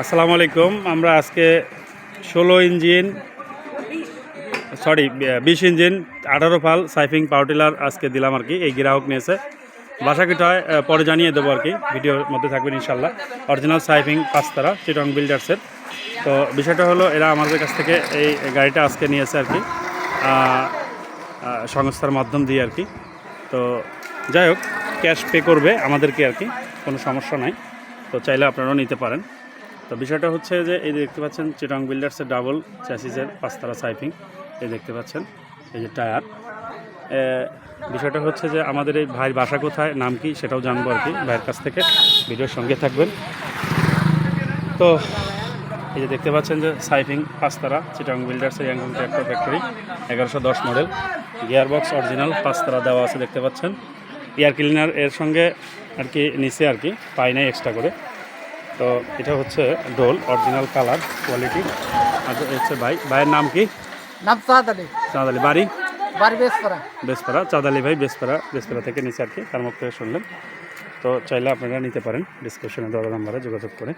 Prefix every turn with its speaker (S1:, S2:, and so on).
S1: আসসালামু আলাইকুম। আমরা আজকে ষোলো ইঞ্জিন, সরি, বিশ ইঞ্জিন, আঠারো ফাল সাইফিং পাউটিলার আজকে দিলাম আর কি, এই গ্রাহক নিয়েছে। বাসা কিটায় পরে জানিয়ে দেবো আর কি, ভিডিওর মধ্যে থাকবেন ইনশাল্লাহ অরিজিনাল সাইফিং পাঁচতারা চিটং বিল্ডার্সের। তো বিষয়টা হলো, এরা আমাদের কাছ থেকে এই গাড়িটা আজকে নিয়েছে আর কি সংস্থার মাধ্যম দিয়ে আর কি। তো যাই হোক, ক্যাশ পে করবে আমাদেরকে আর কি, কোনো সমস্যা নাই। তো চাইলে আপনারাও নিতে পারেন। তো বিষয়টা হচ্ছে যে এই দেখতে পাচ্ছেন, চিটং বিল্ডার্সের ডাবল চ্যাসিসের পাঁচতারা সাইফিং, এই দেখতে পাচ্ছেন, এই যে টায়ার। বিষয়টা হচ্ছে যে আমাদের এই ভাইয়ের বাসা কোথায়, নাম কি সেটাও জানব আর কি, ভাইয়ের কাছ থেকে। ভিডিওর সঙ্গে থাকবেন। তো এই যে দেখতে পাচ্ছেন যে সাইফিং পাঁচতারা চিটং বিল্ডার্সের ইয়াংকং ট্র্যাক্টর ফ্যাক্টরি, এগারোশো দশ মডেল গিয়ার বক্স অরিজিনাল পাঁচতারা দেওয়া আছে দেখতে পাচ্ছেন। এয়ার ক্লিনার এর সঙ্গে আর কি নিচে আর কি পাই নাই এক্সট্রা করে। তো এটা হচ্ছে ডোল অরিজিনাল কালার কোয়ালিটি আর হচ্ছে ভাই ভাইয়ের নাম কি?
S2: নাম চাঁদ আলী।
S1: চাঁদালি বাড়ি?
S2: বাড়ি বেসপাড়া।
S1: বেসপাড়া চাঁদালি ভাই বেসপাড়া বেসপাড়া থেকে নিচে আর কি তার মুখ থেকে শুনলেন। তো চাইলে আপনারা নিতে পারেন ডিসক্রিপশনে দেওয়া নাম্বারে যোগাযোগ করে।